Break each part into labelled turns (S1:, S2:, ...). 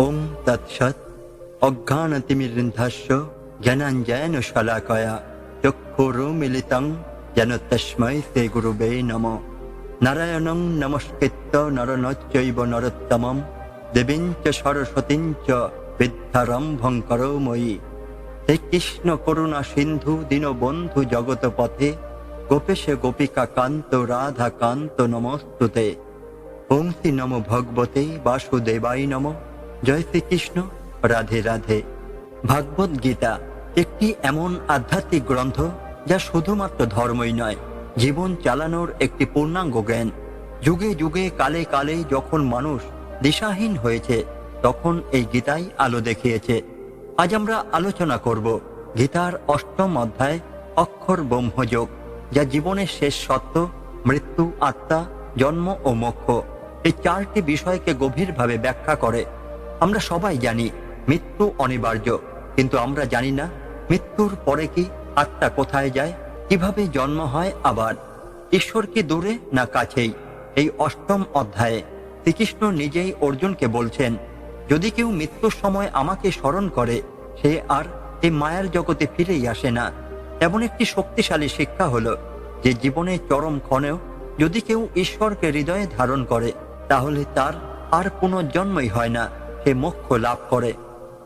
S1: ওম তৎসৎ অজ্ঞানতিমিরন্ধস্য জ্ঞানাঞ্জয়ন শলাকয়া চক্ষুরু মিলিতং যেন তস্মৈ শ্রী গুরুবে নম নারায়ণং নমস্কৃত্য নরনচৈব নরোত্তমম দেবীং চ সরস্বতীং চ বিদ্যারম্ভং করময়ী হে কৃষ্ণ করুণা সিন্ধু দীনবন্ধু জগত পথে গোপেশে গোপিকা কান্ত রাধা কান্ত নমস্তুতে শ্রী নম ভগবতে বাসুদেবাই নম জয় শ্রীকৃষ্ণ, রাধে রাধে। ভাগবত গীতা একটি এমন আধ্যাত্মিক গ্রন্থ যা শুধুমাত্র ধর্মই নয়, জীবন চালানোর একটি পূর্ণাঙ্গ জ্ঞান। যুগে যুগে, কালে কালে যখন মানুষ দিশাহীন হয়েছে, তখন এই গীতাই আলো দেখিয়েছে। আজ আমরা আলোচনা করব গীতার অষ্টম অধ্যায়, অক্ষর ব্রহ্মযোগ, যা জীবনের শেষ সত্য, মৃত্যু, আত্মা, জন্ম ও মোক্ষ। এই চারটি বিষয়কে গভীরভাবে ব্যাখ্যা করে। আমরা সবাই জানি মৃত্যু অনিবার্য, কিন্তু আমরা জানি না মৃত্যুর পরে কি আত্মা কোথায় যায়, কীভাবে জন্ম হয় আবার ঈশ্বর কি দূরে না কাছেই? এই অষ্টম অধ্যায়ে শ্রীকৃষ্ণ নিজেই অর্জুনকে বলছেন, যদি কেউ মৃত্যুর সময় আমাকে স্মরণ করে, সে আর এই মায়ার জগতে ফিরেই আসে না। এমন একটি শক্তিশালী শিক্ষা হলো যে জীবনের চরম ক্ষণেও যদি কেউ ঈশ্বরকে হৃদয়ে ধারণ করে, তাহলে তার আর পুনর্জন্মই হয় না। সে মোক্ষ লাভ করে।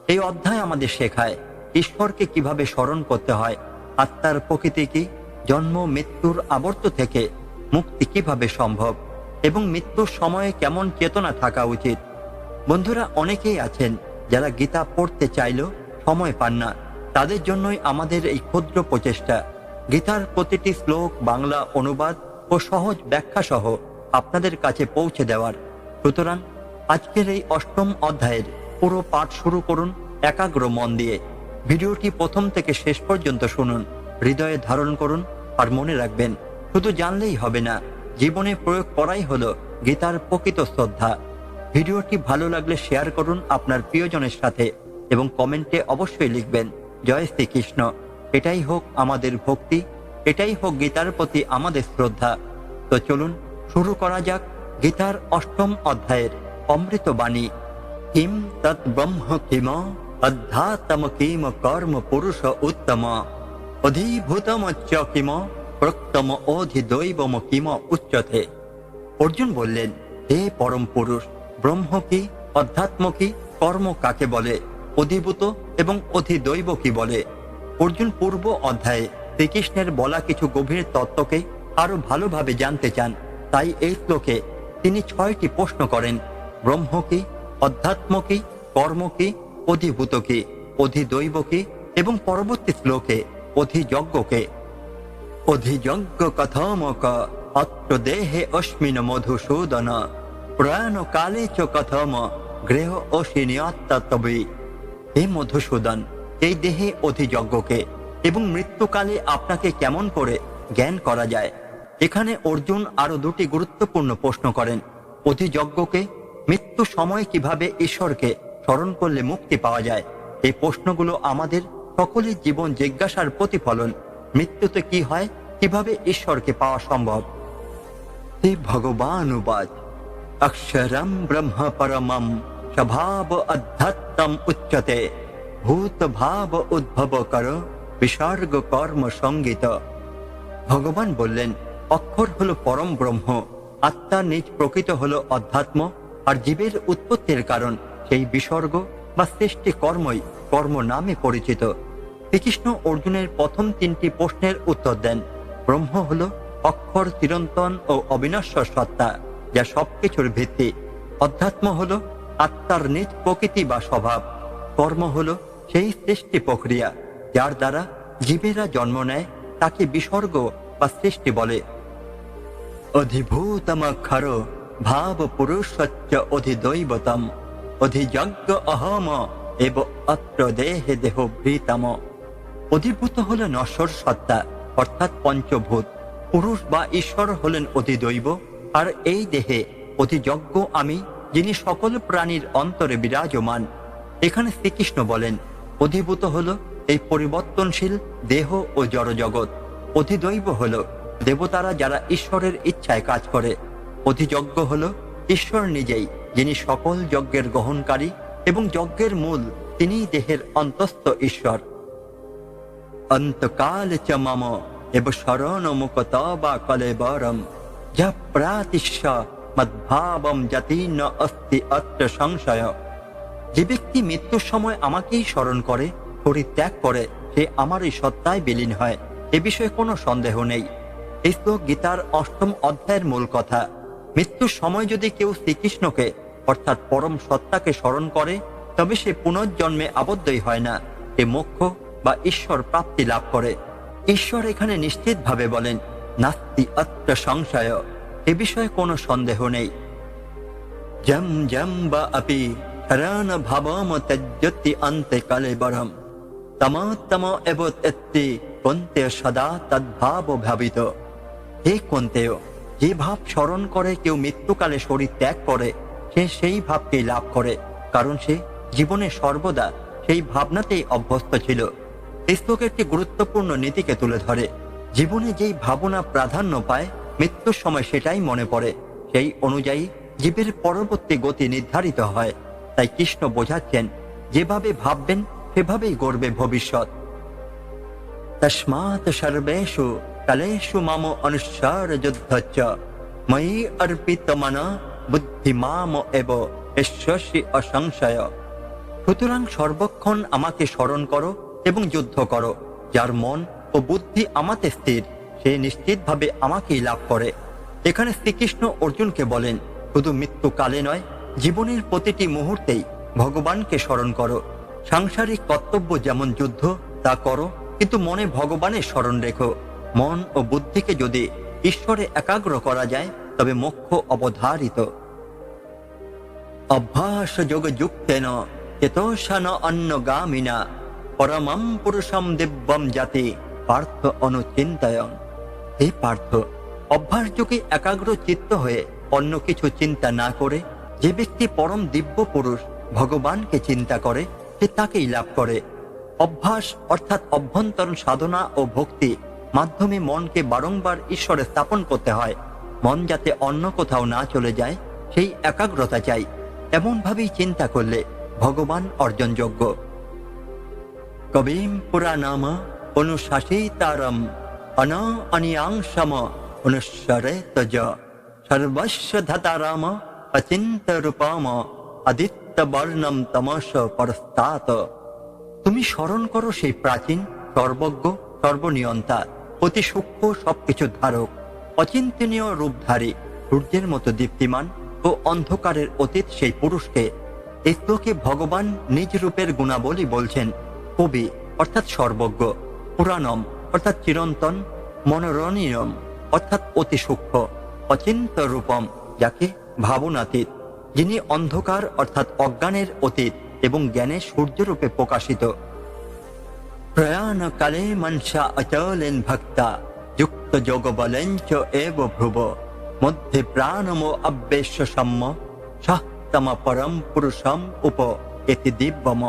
S1: এই অধ্যায় আমাদের শেখায় ঈশ্বরকে কীভাবে স্মরণ করতে হয়, আত্মার প্রকৃতি কি, জন্ম, মৃত্যুর আবর্ত থেকে মুক্তি কীভাবে সম্ভব, এবং মৃত্যুর সময়ে কেমন চেতনা থাকা উচিত। বন্ধুরা, অনেকেই আছেন যারা গীতা পড়তে চাইলেও সময় পান না। তাদের জন্যই আমাদের এই ক্ষুদ্র প্রচেষ্টা। গীতার প্রতিটি শ্লোক, বাংলা অনুবাদ ও সহজ ব্যাখ্যা সহ আপনাদের কাছে পৌঁছে দেওয়ার। সুতরাং আজকের এই অষ্টম অধ্যায়ের পুরো পাঠ শুরু করুন একাগ্র মন দিয়ে। ভিডিওটি প্রথম থেকে শেষ পর্যন্ত শুনুন, হৃদয়ে ধারণ করুন আর মনে রাখবেন, শুধু জানলেই হবে না, জীবনে প্রয়োগ করাই হলো গীতার প্রকৃত শ্রদ্ধা। ভিডিওটি ভালো লাগলে শেয়ার করুন আপনার প্রিয়জনের সাথে এবং কমেন্টে অবশ্যই লিখবেন, জয় শ্রীকৃষ্ণ। এটাই হোক আমাদের ভক্তি, এটাই হোক গীতার প্রতি আমাদের শ্রদ্ধা। তো চলুন শুরু করা যাক গীতার অষ্টম অধ্যায়ের। অমৃত বাণী কিম তৎ ব্রহ্ম কিম অধ্যাত্ম কিম কর্ম পুরুষ উত্তম অধিভূতম চ কিম প্রক্তম অধিদৈবম কিম উচ্চতে। অর্জুন বললেন, হে পরম পুরুষ, ব্রহ্ম কি, অধ্যাত্ম কি, কর্ম কাকে বলে, অধিভূত এবং অধিদৈব কি বলে? অর্জুন পূর্ব অধ্যায়ে শ্রীকৃষ্ণের বলা কিছু গভীর তত্ত্বকে আরও ভালোভাবে জানতে চান। তাই এই শ্লোকে তিনি ছয়টি প্রশ্ন করেন। ব্রহ্ম কি অধ্যাত্ম কি কর্ম কি অধিভূত কি অধিদৈব কি এবং পরবর্তী শ্লোকে অধিযজ্ঞকে। অধিযজ্ঞ কথমক অত্র দেহে অস্মিন মধুসূদন প্রয়াণ কালে চ কথম গৃহ অসিনিয়ত্তবে হে মধুসূদন, এই দেহে অধিযজ্ঞকে এবং মৃত্যুকালে আপনাকে কেমন করে জ্ঞান করা যায়? এখানে অর্জুন আরও দুটি গুরুত্বপূর্ণ প্রশ্ন করেন। অধিযজ্ঞকে মৃত্যু সময় কীভাবে ঈশ্বরকে স্মরণ করলে মুক্তি পাওয়া যায়? এই প্রশ্নগুলো আমাদের সকলের জীবন জিজ্ঞাসার প্রতিফলন। মৃত্যুতে কি হয়? কীভাবে ঈশ্বরকে পাওয়া সম্ভব? হে ভগবান উবাচ। অক্ষরম ব্রহ্ম পরমম স্বভাব অধ্যাত্তম উচ্চতে। ভূত ভাব উদ্ভব কর, বিসর্গ কর্ম সংগীত। ভগবান বললেন, অক্ষর হলো পরম ব্রহ্ম আত্মার নিজ প্রকৃত হলো অধ্যাত্ম। আর জীবের উৎপত্তির কারণ সেই বিসর্গ বা সৃষ্টি কর্মই কর্ম নামে পরিচিত। শ্রীকৃষ্ণ অর্জুনের প্রথম তিনটি প্রশ্নের উত্তর দেন। ব্রহ্ম হল অক্ষর চিরন্তন ও অবিনশ্বর সত্তা, যা সবকিছুর ভিত্তি। অধ্যাত্ম হল আত্মার নিজ প্রকৃতি বা স্বভাব। কর্ম হল সেই সৃষ্টি প্রক্রিয়া, যার দ্বারা জীবেরা জন্ম নেয়, তাকে বিসর্গ বা সৃষ্টি বলে। অধিভূতমক্ষর ভাব পুরুষচ্চ অধিদৈবতম অধিযজ্ঞ অহম এব অত্র দেহে দেহ ভৃতম অধিভূত হল নশ্বর সত্তা অর্থাৎ পঞ্চভূত পুরুষ বা ঈশ্বর হলেন অধিদৈব আর এই দেহে অধিযজ্ঞ আমি, যিনি সকল প্রাণীর অন্তরে বিরাজমান। এখানে শ্রীকৃষ্ণ বলেন, অধিভূত হল এই পরিবর্তনশীল দেহ ও জড়জগৎ। অধিদৈব হল দেবতারা যারা ঈশ্বরের ইচ্ছায় কাজ করে। অধিযজ্ঞ হল ঈশ্বর নিজেই, যিনি সকল যজ্ঞের গ্রহণকারী এবং যজ্ঞের মূল তিনি দেহের অন্তস্থ ঈশ্বর। অন্তকাল চ মম এব শরণ মুকত বা কলেবরম যা প্রাতিশ্য মদ্ভাবম জাতি ন অস্তি অত্র সংশয়। যে ব্যক্তি মৃত্যুর সময় আমাকেই স্মরণ করে, পরিত্যাগ করে, সে আমার এই সত্তায় বিলীন হয়, এ বিষয়ে কোনো সন্দেহ নেই। এই শ্লোক গীতার অষ্টম অধ্যায়ের মূল কথা। মৃত্যুর সময় যদি কেউ শ্রীকৃষ্ণকে, অর্থাৎ পরম সত্তাকে স্মরণ করে, তবে সে পুনর্জন্মে আবদ্ধই হয় না। এ মোক্ষ বা ঈশ্বর প্রাপ্তি লাভ করে। ঈশ্বর এখানে নিশ্চিতভাবে বলেন, নাস্তি অত্র সংশয়। এ বিষয়ে কোনো সন্দেহ নেই। জম জম বা আপি হরণ ভাবম ত্যজ্যতি অন্তে কলেবরম তম তম এব তেত্তি কন্তে সদা তদ্ভাব ভাবিত। হে কন্তেয় যে ভাব স্মরণ করে কেউ মৃত্যুকালে শরীর ত্যাগ করে, সে সেই ভাবকেই লাভ করে, কারণ সে জীবনে সর্বদা সেই ভাবনাতেই অভ্যস্ত ছিল। এই একটি গুরুত্বপূর্ণ নীতিকে তুলে ধরে, জীবনে যেই ভাবনা প্রাধান্য পায়, মৃত্যুর সময় সেটাই মনে পড়ে, সেই অনুযায়ী জীবের পরবর্তী গতি নির্ধারিত হয়। তাই কৃষ্ণ বোঝাচ্ছেন, যেভাবে ভাববেন, সেভাবেই গড়বে ভবিষ্যৎ। তস্মাৎ সর্বেষু যুদ্ধ ময়ি অর্পিত মন বুদ্ধিমাম এব ঈশ্বসী অসংশয় সুতরাং সর্বক্ষণ আমাকে স্মরণ করো এবং যুদ্ধ করো। যার মন ও বুদ্ধি আমাতে স্থির, সে নিশ্চিতভাবে আমাকেই লাভ করে। এখানে শ্রীকৃষ্ণ অর্জুনকে বলেন, শুধু মৃত্যুকালে নয়, জীবনের প্রতিটি মুহূর্তেই ভগবানকে স্মরণ করো। সাংসারিক কর্তব্য যেমন যুদ্ধ, তা করো, কিন্তু মনে ভগবানের স্মরণ রেখো। মন ও বুদ্ধিকে যদি ঈশ্বরে একাগ্র করা যায়, তবে মোক্ষ অবধারিত। অভ্যাস যোগ যুক্তেন, চেতসান অন্নগামিনা পরমম পুরুষম দিব্যম জাতি, পার্থ অনুচিন্তায়ন হে পার্থ, অভ্যাস যোগে একাগ্র চিত্ত হয়ে অন্য কিছু চিন্তা না করে, যে ব্যক্তি পরম দিব্য পুরুষ ভগবানকে চিন্তা করে, সে তাকেই লাভ করে। অভ্যাস অর্থাৎ অভ্যন্তরণ সাধনা ও ভক্তি মাধ্যমে মনকে বারংবার ঈশ্বরে স্থাপন করতে হয়। মন যাতে অন্য কোথাও না চলে যায়, সেই একাগ্রতা চাই। এমনভাবেই চিন্তা করলে ভগবান অর্জনযোগ্য। কবিম পুরাণাম অনুশাসিতারম অন অনিয়াংশম অনুস্বরে তজ সর্বস্ব ধাতারাম অচিন্ত রূপম আদিত্য বর্ণম তমস পরস্তাত। তুমি স্মরণ করো সেই প্রাচীন, সর্বজ্ঞ, সর্বনিয়ন্তা। অতি সূক্ষ্ম সবকিছু ধারক, অচিন্তনীয় রূপধারী, সূর্যের মতো দীপ্তিমান ও অন্ধকারের অতীত সেই পুরুষকে এই ভগবান নিজ রূপের গুণাবলী বলছেন কবি, অর্থাৎ সর্বজ্ঞ, পুরাণম, অর্থাৎ চিরন্তন, মনোরণীয়ম, অর্থাৎ অতি সূক্ষ্ম, অচিন্ত রূপম, যাকে ভাবনাতীত, যিনি অন্ধকার অর্থাৎ অজ্ঞানের অতীত এবং জ্ঞানের সূর্যরূপে প্রকাশিত। প্রয়াণকালে মনসা অচলেন ভক্তা যুক্ত যোগ বলেঞ্চ এব ভ্রুব মধ্যে প্রাণমো অব্যেশ্য সম্ম সহতম পরম পুরুষম উপ এতি দিব্যম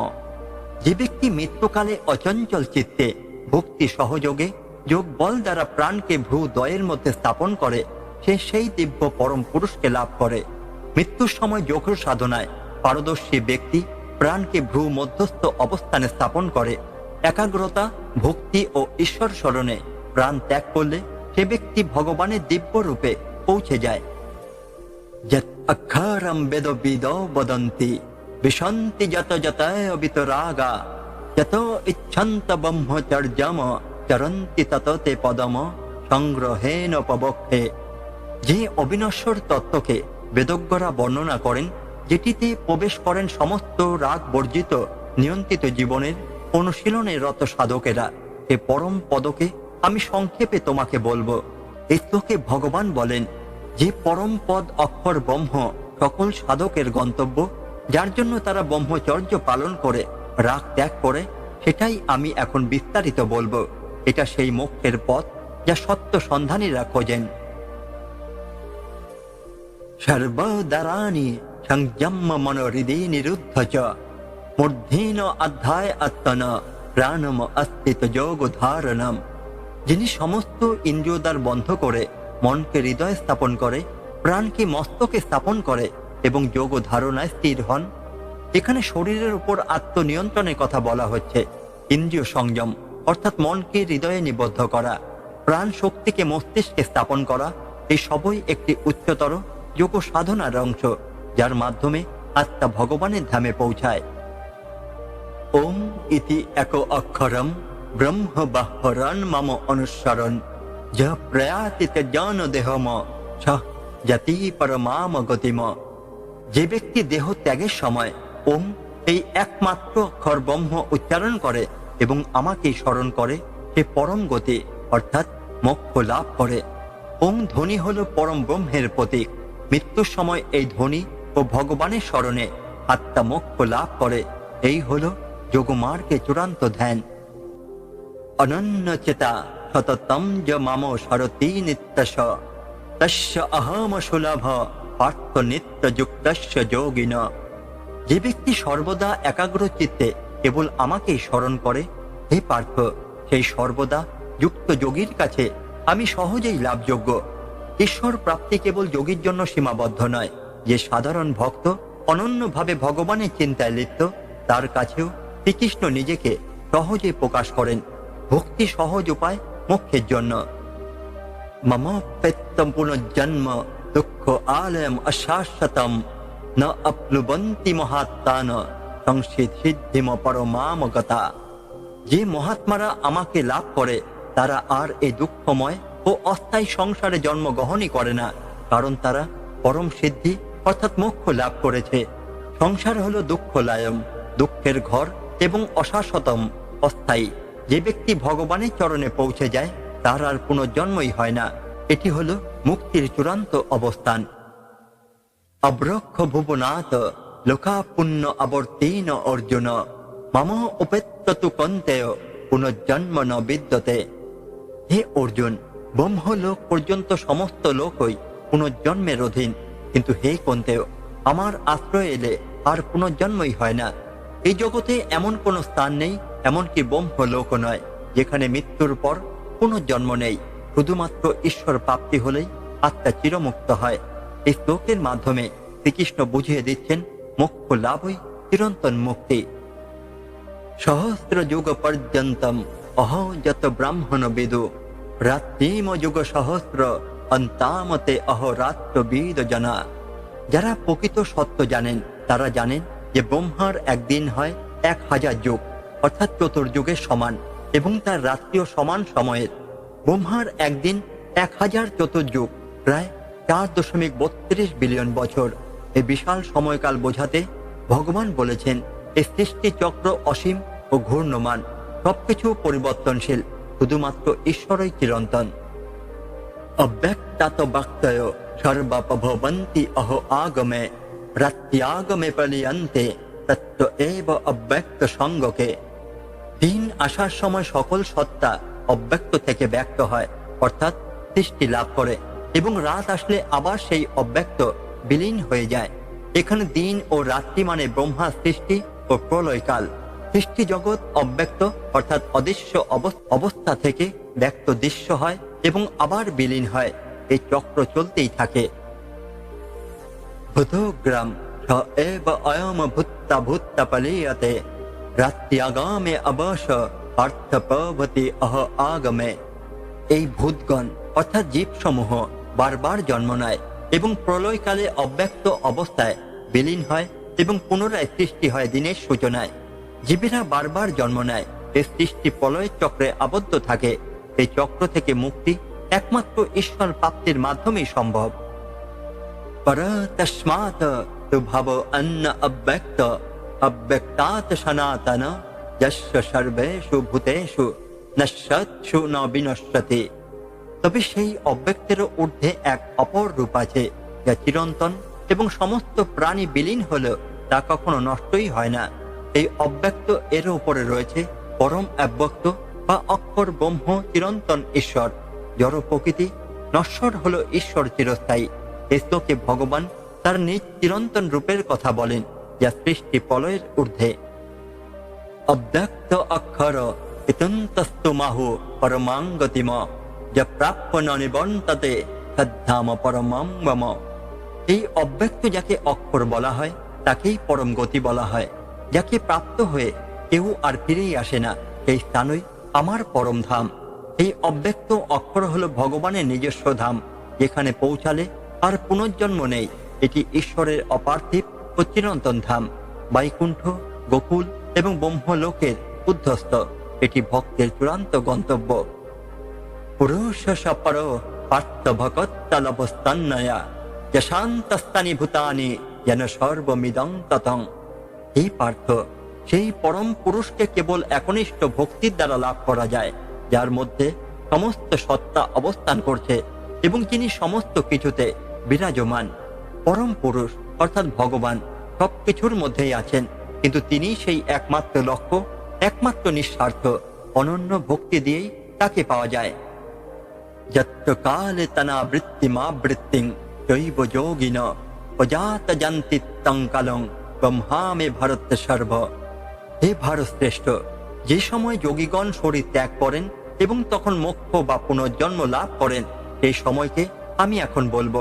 S1: যে ব্যক্তি মৃত্যুকালে অচঞ্চল চিত্তে ভক্তি সহযোগে যোগ বল দ্বারা প্রাণকে ভ্রু দয়ের মধ্যে স্থাপন করে সে সেই দিব্য পরম পুরুষকে লাভ করে। মৃত্যুর সময় যোগ সাধনায় পারদর্শী ব্যক্তি প্রাণকে ভ্রু মধ্যস্থ অবস্থানে স্থাপন করে। একাগ্রতা, ভক্তি ও ঈশ্বর স্মরণে প্রাণ ত্যাগ করলে সে ব্যক্তি ভগবানের দিব্য রূপে পৌঁছে যায়। ব্রহ্মচর্যম তে পদম পবক্ষে যে অবিনশ্বর তত্ত্বকে বেদজ্ঞরা বর্ণনা করেন, যেটিতে প্রবেশ করেন সমস্ত রাগ বর্জিত, নিয়ন্ত্রিত জীবনের অনুশীলনে রত সাধকেরা এ পরম পদকে, আমি সংক্ষেপে তোমাকে বলব। এই শ্লোকে ভগবান বলেন, যে পরম পদ অক্ষর ব্রহ্ম, সকল সাধকের গন্তব্য, যার জন্য তারা ব্রহ্মচর্য পালন করে, রাগ ত্যাগ করে, সেটাই আমি এখন বিস্তারিত বলব। এটা সেই মোক্ষের পথ যা সত্য সন্ধানীরা খোঁজেন। সর্বদারানি সংযম মন হৃদয় নিরুদ্ধ চ। মূর্ধীন অধ্যায় আত্মন প্রাণম অস্তিত যোগ ধারণম যিনি সমস্ত ইন্দ্রিয় দ্বার বন্ধ করে, মনকে হৃদয় স্থাপন করে, প্রাণকে মস্তকে স্থাপন করে এবং যোগ ধারণায় স্থির হন। এখানে শরীরের উপর আত্মনিয়ন্ত্রণের কথা বলা হচ্ছে, ইন্দ্রিয় সংযম, অর্থাৎ মনকে হৃদয়ে নিবদ্ধ করা, প্রাণ শক্তিকে মস্তিষ্কে স্থাপন করা, এই সবই একটি উচ্চতর যোগ সাধনার অংশ, যার মাধ্যমে আত্মা ভগবানের ধামে পৌঁছায়। ওম ইতি এক অক্ষরম ব্রহ্ম বাহরণ মম অনুসরণ। য প্রয়াতিতে জন দেহম জাতি পরমাম গতিম। যে ব্যক্তি দেহ ত্যাগের সময় ওম এই একমাত্র অক্ষর ব্রহ্ম উচ্চারণ করে এবং আমাকে স্মরণ করে, সে পরম গতি, অর্থাৎ মোক্ষ লাভ করে। ওম ধ্বনি হল পরম ব্রহ্মের প্রতীক। মৃত্যুর সময় এই ধ্বনি ও ভগবানের স্মরণে আত্মা মোক্ষ লাভ করে। এই হল যোগমার্গে চূড়ান্ত ধ্যান। অনন্য চেতা সততম য মাম সরতি নিত্যস তস্য অহম সুলভ, পার্থ নিত্য যুক্তস্য যোগিন। যে ব্যক্তি সর্বদা একাগ্র চিত্তে কেবল আমাকেই স্মরণ করে, হে পার্থ, সেই সর্বদা যুক্ত যোগীর কাছে আমি সহজেই লাভযোগ্য। ঈশ্বর প্রাপ্তি কেবল যোগীর জন্য সীমাবদ্ধ নয়। যে সাধারণ ভক্ত অনন্যভাবে ভগবানের চিন্তায় লিপ্ত, তার কাছেও শ্রীকৃষ্ণ নিজেকে সহজে প্রকাশ করেন। ভক্তি সহজ উপায় মোক্ষের জন্য। মম পুনর্জন্ম দুঃখ আলয়ম অশাশ্বতম। ন মহাত্মান সংসিদ সিদ্ধিম পরমামগতা। যে মহাত্মারা আমাকে লাভ করে, তারা আর এই দুঃখময় ও অস্থায়ী সংসারে জন্মগ্রহণই করে না, কারণ তারা পরম সিদ্ধি অর্থাৎ মোক্ষ লাভ করেছে। সংসার হলো দুঃখ লায়ম দুঃখের ঘর এবং অশাশ্বতম অস্থায়ী। যে ব্যক্তি ভগবানের চরণে পৌঁছে যায়, তার আর পুনর্জন্মই হয় না। এটি হল মুক্তির চূড়ান্ত অবস্থান। অব্রক্ষ ভুবনাথ লোকা পুণ্য আবর্তীন অর্জুন। মম উপেত্তু কন্তেয় পুনর্জন্ম ন বিদ্যতে। হে অর্জুন, ব্রহ্মলোক পর্যন্ত সমস্ত লোকই পুনর্জন্মের অধীন। কিন্তু হে কন্তেয়, আমার আশ্রয় এলে আর পুনর্জন্মই হয় না। এই জগতে এমন কোনো স্থান নেই, এমনকি ব্রহ্মলোক নয়, যেখানে মৃত্যুর পর কোনো জন্ম নেই। শুধুমাত্র ঈশ্বর প্রাপ্তি হলেই আত্মা চিরমুক্ত হয়। এই শ্লোকের মাধ্যমে শ্রীকৃষ্ণ বুঝিয়ে দিচ্ছেন মোক্ষ লাভই চিরন্তন মুক্তি। সহস্র যুগ পর্যন্তম অহ যত ব্রাহ্মণ বেদু। রাত্রিম যুগ সহস্র, অন্তামতে অহরাত্র বেদ জানা যারা প্রকৃত সত্য জানেন, তারা জানেন যে ব্রহ্মার একদিন হয় এক হাজার যুগ, অর্থাৎ চতুর্যুগের সমান, এবং তার রাত্রিও সমান সময়ের। ব্রহ্মার একদিন এক হাজার চতুর্যুগ প্রায় চার দশমিক বত্রিশ বিলিয়ন বছর। এই বিশাল সময়কাল বোঝাতে ভগবান বলেছেন এই সৃষ্টি চক্র অসীম ও ঘূর্ণমান, সবকিছু পরিবর্তনশীল, শুধুমাত্র ঈশ্বরই চিরন্তন। অব্যক্তাত বাক্তয় সর্বাপভবন্তি অহ আগমে। রাত্যাগমে পলিয়ন্তে তত্ত্ব এব অব্যক্ত সঙ্গকে। দিন আসার সময় সকল সত্তা অব্যক্ত থেকে ব্যক্ত হয়, অর্থাৎ সৃষ্টি লাভ করে, এবং রাত আসলে আবার সেই অব্যক্ত বিলীন হয়ে যায়। এখানে দিন ও রাত্রি মানে ব্রহ্মা সৃষ্টি ও প্রলয়কাল। সৃষ্টি জগৎ অব্যক্ত, অর্থাৎ অদৃশ্য অবস- অবস্থা থেকে ব্যক্ত দৃশ্য হয় এবং আবার বিলীন হয়। এই চক্র চলতেই থাকে। ভূতগ্রাম স এব অয়ম ভূত্তা ভূত্তা পলীয়তে রাত্যাগামে অবশ অর্থ প্রভতি অহ আগমে এই ভূতগণ অর্থাৎ জীবসমূহ বারবার জন্ম নেয় এবং প্রলয়কালে অব্যক্ত অবস্থায় বিলীন হয় এবং পুনরায় সৃষ্টি হয় দিনের সূচনায় জীবেরা বারবার জন্ম নেয় এই সৃষ্টি প্রলয়ের চক্রে আবদ্ধ থাকে এই চক্র থেকে মুক্তি একমাত্র ঈশ্বর প্রাপ্তির মাধ্যমেই সম্ভব पर तस्मात् तु भव अन्न अव्यक्त अव्यक्तात् सनातन यस्य सर्वेषु ভূতেষু নশ্বৎসু ন বিনশ্বতে তবে সেই অব্যক্তের ঊর্ধ্বে এক অপর রূপ আছে যা চিরন্তন এবং সমস্ত প্রাণী বিলীন হলেও তা কখনো নষ্টই হয় না এই অব্যক্ত এর উপরে রয়েছে পরম অব্যক্ত বা অক্ষর ব্রহ্ম চিরন্তন ঈশ্বর জড় প্রকৃতি নশ্বর হলো ঈশ্বর চিরস্থায়ী এই ভগবান তার নিজ চিরন্তন রূপের কথা বলেন, যা সৃষ্টি প্রলয়ের ঊর্ধ্বে। অব্যক্ত অক্ষর পরমাঙ্গতিম, যা প্রাপ্য সদ্ধাম এই অব্যক্ত যাকে অক্ষর বলা হয়, তাকেই পরম গতি বলা হয়। যাকে প্রাপ্ত হয়ে কেউ আর ফিরেই আসে না, সেই স্থানই আমার পরম ধাম। এই অব্যক্ত অক্ষর হলো ভগবানের নিজস্ব ধাম, যেখানে পৌঁছালে আর পুনর্জন্ম নেই। এটি ঈশ্বরের অপার্থিব ও চিরন্তন ধাম বৈকুণ্ঠ, গোকুল এবং ব্রহ্মলোকের উদ্ধস্ত এটি ভক্তের চূড়ান্ত গন্তব্য। পুরুষ সপর ভূতানি, যেন সর্বমিদং ততং। এই পার্থ, সেই পরম পুরুষকে কেবল একনিষ্ঠ ভক্তির দ্বারা লাভ করা যায়, যার মধ্যে সমস্ত সত্তা অবস্থান করছে এবং যিনি সমস্ত কিছুতে বিরাজমান, পরম পুরুষ, অর্থাৎ ভগবান, সবকিছুর মধ্যেই আছেন। কিন্তু তিনি সেই একমাত্র লক্ষ্য, একমাত্র নিঃস্বার্থ, অনন্য ভক্তি দিয়েই তাকে পাওয়া যায়। যত্র কালে তনা বৃত্তিমা বৃত্তিং জৈব যোগিন, অজাত জান্তি তং কালং ব্রহ্মামে ভারত সর্ব। হে ভারত শ্রেষ্ঠ, যে সময় যোগীগণ শরীর ত্যাগ করেন এবং তখন মোক্ষ বা পুনর্জন্ম লাভ করেন, সেই সময়কে আমি এখন বলব।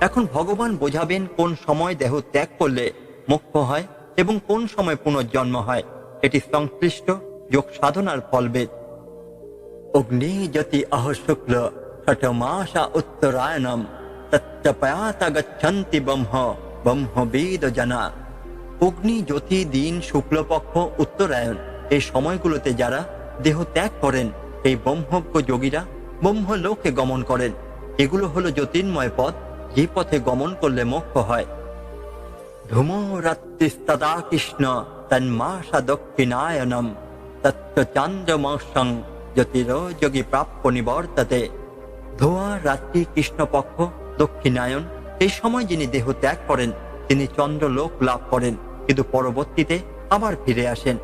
S1: এখন ভগবান বোঝাবেন কোন সময় দেহ ত্যাগ করলে মোক্ষ হয় এবং কোন সময় পুনর্জন্ম হয়। এটি সংশ্লিষ্ট যোগ সাধনার ফলবেদ। অগ্নি জ্যোতি অহ শুক্ল ষঠ মাসা উত্তরায়ণম তত্তপয়াত গচ্ছন্তি ব্রহ্ম ব্রহ্ম বেদ জানা। অগ্নি জ্যোতি দিন শুক্লপক্ষ উত্তরায়ণ। এই সময়গুলোতে যারা দেহ ত্যাগ করেন এই ব্রহ্মজ্ঞ যোগীরা ব্রহ্মলোকে গমন করেন। এগুলো হলো জ্যোতির্ময় পথ যে পথে গমন করলে মোক্ষ হয়। ধূমরাত্রিস্তদা কৃষ্ণ তন্মাসা দক্ষিণায়নম, তত্ত্ব চান্দ্রমসং জ্যোতিরযোগী প্রাপ্য নিবর্ততে। ধোয়া রাত্রি কৃষ্ণপক্ষ দক্ষিণায়ন এই সময় যিনি দেহ ত্যাগ করেন, তিনি চন্দ্রলোক লাভ করেন, কিন্তু পরবর্তীতে আবার ফিরে আসেন।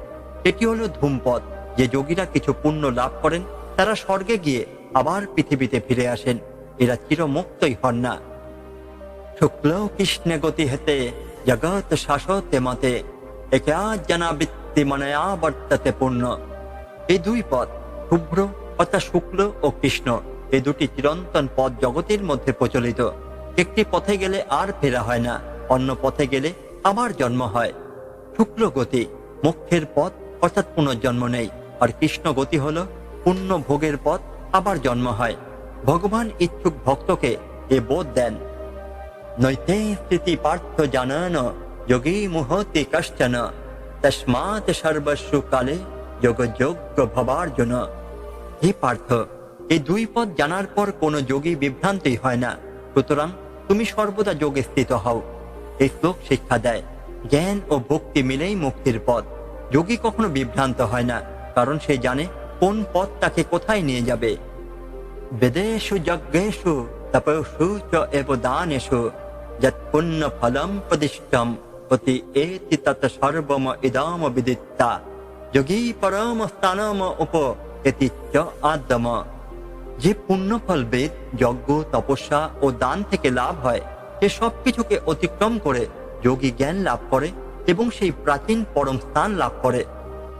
S1: এটি হলো ধূমপথ যে যোগীরা কিছু পুণ্য লাভ করেন, তারা স্বর্গে গিয়ে আবার পৃথিবীতে ফিরে আসেন। এরা চিরমুক্তই হন না। শুক্ল কৃষ্ণে গতি হেতে জগৎ শাসতে মতে, একে জনাবৃত্তি মনয়া বর্ততে পূর্ণ। এই দুই পথ শুভ্র অর্থাৎ শুক্ল ও কৃষ্ণ, এই দুটি চিরন্তন পথ জগতের মধ্যে প্রচলিত। একটি পথে গেলে আর ফেরা হয় না, অন্য পথে গেলে আবার জন্ম হয়। শুক্ল গতি, মুখ্যের পথ অর্থাৎ পুনর্জন্ম নেই, আর কৃষ্ণ গতি হল পুণ্য ভোগের পথ আবার জন্ম হয়। ভগবান ইচ্ছুক ভক্তকে এ বোধ দেন। নৈতে স্থিতি পার্থ জানান যোগী মুহতি কশ্চন তস্মাৎ সর্বস্ব কালে যোগযোগ্য ভবার্জুন হে পার্থ এই দুই পদ জানার পর কোনো যোগী বিভ্রান্তই হয় না সুতরাং তুমি সর্বদা যোগে স্থিত হও এই শ্লোক শিক্ষা দেয় জ্ঞান ও ভক্তি মিলেই মুক্তির পথ যোগী কখনো বিভ্রান্ত হয় না কারণ সে জানে কোন পথ তাকে কোথায় নিয়ে যাবে বেদেষু যজ্ঞেষু তপসু চ এব দানেষু যৎ পুণ্য ফলম প্রদিষ্টম অতি এতি তত সর্বম ইদাম বিদিত্তা যোগী পরম স্থানম উপ এতি চ আদ্যম যে পুণ্যফল বেদ যজ্ঞ তপস্যা ও দান থেকে লাভ হয়। সে সবকিছুকে অতিক্রম করে, যোগী জ্ঞান লাভ করে এবং সেই প্রাচীন পরম স্থান লাভ করে।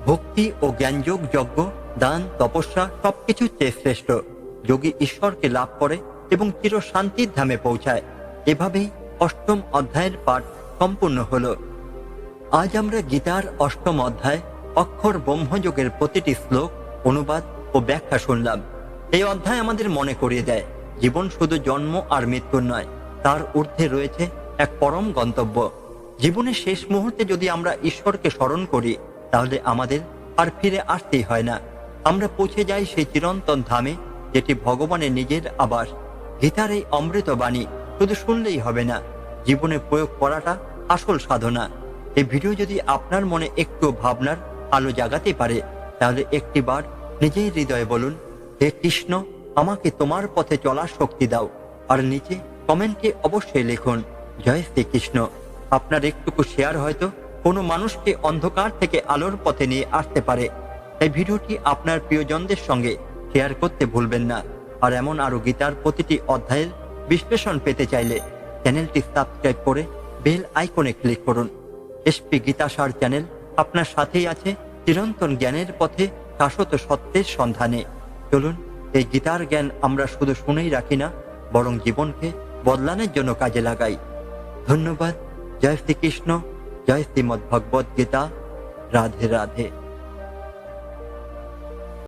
S1: ভক্তি ও জ্ঞানযোগ, যজ্ঞ, দান, তপস্যা সবকিছুর চেয়ে শ্রেষ্ঠ। যোগী ঈশ্বরকে লাভ করে এবং চির শান্তির ধামে পৌঁছায়। এভাবেই অষ্টম অধ্যায়ের পাঠ সম্পূর্ণ হল। আজ আমরা গীতার অষ্টম অধ্যায় অক্ষর ব্রহ্মযোগের প্রতিটি শ্লোক, অনুবাদ ও ব্যাখ্যা শুনলাম। এই অধ্যায় আমাদের মনে করিয়ে দেয়, জীবন শুধু জন্ম আর মৃত্যুর নয়, তার ঊর্ধ্বে রয়েছে এক পরম গন্তব্য। জীবনের শেষ মুহূর্তে যদি আমরা ঈশ্বরকে স্মরণ করি, তাহলে আমাদের আর ফিরে আসতেই হয় না। আমরা পৌঁছে যাই সেই চিরন্তন ধামে, যেটি ভগবানের নিজের আবাস। গীতার এই অমৃত বাণী শুধু শুনলেই হবে না, জীবনে প্রয়োগ করাটা আসল সাধনা। এই ভিডিও যদি আপনার মনে একটু ভাবনার আলো জাগাতে পারে, তাহলে একটিবার নিজেই হৃদয়ে বলুন, হে কৃষ্ণ, আমাকে তোমার পথে চলার শক্তি দাও। আর নিচে কমেন্টে অবশ্যই লিখুন, জয় শ্রীকৃষ্ণ। আপনার একটুকু শেয়ার হয়তো কোনো মানুষকে অন্ধকার থেকে আলোর পথে নিয়ে আসতে পারে। এই ভিডিওটি আপনার প্রিয়জনদের সঙ্গে শেয়ার করতে ভুলবেন না। আর এমন আরও গীতার প্রতিটি অধ্যায়ের বিশ্লেষণ পেতে চাইলে চ্যানেলটি সাবস্ক্রাইব করে বেল আইকনে ক্লিক করুন। এসপি গীতাসার চ্যানেল আপনার সাথেই আছে চিরন্তন জ্ঞানের পথে শাশ্বত সত্যের সন্ধানে। চলুন, এই গীতার জ্ঞান আমরা শুধু শুনেই রাখি না, বরং জীবনকে বদলানোর জন্য কাজে লাগাই। ধন্যবাদ। জয় শ্রীকৃষ্ণ। জয় শ্রীমদ্ ভগবদ গীতা। রাধে রাধে।